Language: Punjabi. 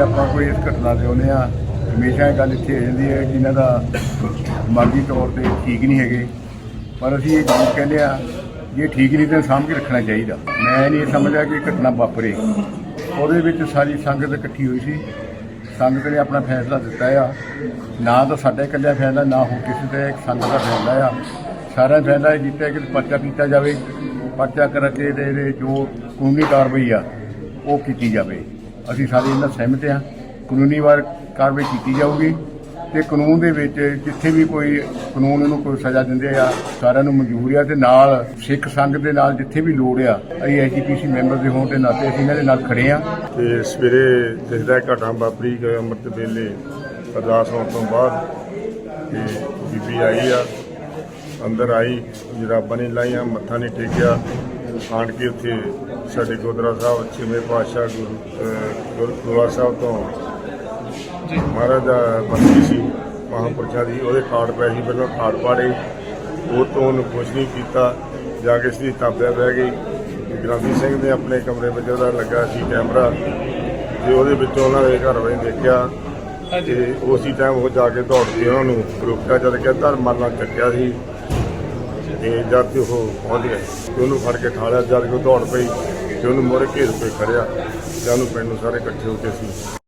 ਆਪਾਂ ਕੋਈ ਇਸ ਘਟਨਾ ਦੇ ਆਉਂਦੇ ਆ ਹਮੇਸ਼ਾ ਇਹ ਗੱਲ ਇੱਥੇ ਆ ਜਾਂਦੀ ਹੈ ਕਿ ਇਹਨਾਂ ਦਾ ਦਿਮਾਗੀ ਤੌਰ ਤੇ ਠੀਕ ਨਹੀਂ ਹੈਗੇ। ਪਰ ਅਸੀਂ ਇਹ ਜ਼ਰੂਰ ਕਹਿੰਦੇ ਆ ਜੇ ਠੀਕ ਨਹੀਂ ਤਾਂ ਸਾਂਭ ਕੇ ਰੱਖਣਾ ਚਾਹੀਦਾ। ਮੈਂ ਨਹੀਂ ਸਮਝਦਾ ਕਿ ਘਟਨਾ ਵਾਪਰੇ। ਉਹਦੇ ਵਿੱਚ ਸਾਰੀ ਸੰਗਤ ਇਕੱਠੀ ਹੋਈ ਸੀ। ਸੰਗਤ ਨੇ ਆਪਣਾ ਫੈਸਲਾ ਦਿੱਤਾ ਆ। ਨਾ ਤਾਂ ਸਾਡਾ ਇਕੱਲਾ ਫੈਸਲਾ, ਨਾ ਹੋ ਕਿਸੇ ਦਾ, ਇੱਕ ਸੰਗਤ ਦਾ ਫੈਸਲਾ ਆ। ਸਾਰਾ ਫੈਸਲਾ ਇਹ ਕੀਤਾ ਕਿ ਪਰਚਾ ਕੀਤਾ ਜਾਵੇ। ਪਰਚਾ ਕਰਕੇ ਤੇ ਜੋ ਕਾਨੂੰਨੀ ਕਾਰਵਾਈ ਆ, ਉਹ ਕੀਤੀ ਜਾਵੇ। ਅਸੀਂ ਸਾਰੇ ਇਹਨਾਂ ਸਹਿਮਤ ਹਾਂ, ਕਾਨੂੰਨੀ ਵਾਰ ਕਾਰਵਾਈ ਕੀਤੀ ਜਾਊਗੀ ਤੇ ਕਾਨੂੰਨ ਦੇ ਵਿੱਚ ਜਿੱਥੇ ਵੀ ਕੋਈ ਕਾਨੂੰਨ ਇਹਨੂੰ ਕੋਈ ਸਜ਼ਾ ਦਿੰਦੇ ਆ, ਸਾਰਿਆਂ ਨੂੰ ਮਨਜ਼ੂਰ ਆ ਤੇ ਨਾਲ ਸਿੱਖ ਸੰਘ ਦੇ ਨਾਲ ਜਿੱਥੇ ਵੀ ਲੋੜ ਆ, ਅਸੀਂ ਐਜੀਪੀਸੀ ਮੈਂਬਰ ਦੇ ਹੋਣ ਦੇ ਨਾਤੇ ਅਸੀਂ ਇਹਨਾਂ ਦੇ ਨਾਲ ਖੜੇ ਆ ਤੇ ਸਵੇਰੇ ਦਿਖਦਾ ਘਟਨਾ ਵਾਪਰੀ ਅੰਮ੍ਰਿਤ ਵੇਲੇ ਅਰਦਾਸ ਹੋਣ ਤੋਂ ਬਾਅਦ ਤੇ ਬੀਬੀ ਆਈ ਆ, ਅੰਦਰ ਆਈ, ਜਰਾਬਾਂ ਨਹੀਂ ਲਾਈਆਂ, ਮੱਥਾ ਨਹੀਂ ਟੇਕਿਆ। ਆਣ ਕੇ ਉੱਥੇ ਸਾਡੇ ਗੁਰਦੁਆਰਾ ਸਾਹਿਬ ਛੇਵੇਂ ਪਾਤਸ਼ਾਹ ਗੁਰੂ ਗੁਰਦੁਆਰਾ ਸਾਹਿਬ ਤੋਂ ਮਹਾਰਾਜ ਦਾ ਬੰਦੀ ਸੀ ਮਹਾਂਪੁਰਸ਼ਾਂ ਦੀ ਉਹਦੇ ਕਾਰਡ ਪੈ ਸੀ ਪਹਿਲਾਂ ਕਾਰਡ ਪਾੜੇ। ਉਹ ਤੋਂ ਉਹਨੂੰ ਕੁਛ ਨਹੀਂ ਕੀਤਾ। ਜਾ ਕੇ ਸੀ ਤਾਬਿਆ ਬਹਿ ਗਈ। ਗ੍ਰਾਂਥੀ ਸਿੰਘ ਨੇ ਆਪਣੇ ਕਮਰੇ ਵਿੱਚ ਉਹਦਾ ਲੱਗਾ ਸੀ ਕੈਮਰਾ। ਤੇ ਉਹਦੇ ਵਿੱਚੋਂ ਉਹਨਾਂ ਦੇ ਘਰ ਵਾਲੇ ਦੇਖਿਆ ਤੇ ਉਸੇ ਟਾਈਮ ਉਹ ਜਾ ਕੇ ਦੌੜ ਕੇ ਉਹਨਾਂ ਨੂੰ ਰੋਕਿਆ ਜਦ ਕਿ ਧਰਮਾਂ ਨਾਲ ਚੱਕਿਆ ਸੀ। ਤੇ ਜਦ ਤੇ ਉਹ ਪਹੁੰਚ ਗਏ ਤੇ ਉਹਨੂੰ ਫੜ ਕੇ ਠਾਲਿਆ, ਜਦ ਕਿ ਉਹ ਦੌੜ ਪਈ ਤੇ ਉਹਨੂੰ ਮੋਰੇ ਘੇਰ ਕੇ ਖੜਿਆ ਤੇ ਉਹਨੂੰ ਪਿੰਡ ਨੂੰ ਸਾਰੇ ਇਕੱਠੇ ਹੋ ਕੇ ਸੀ।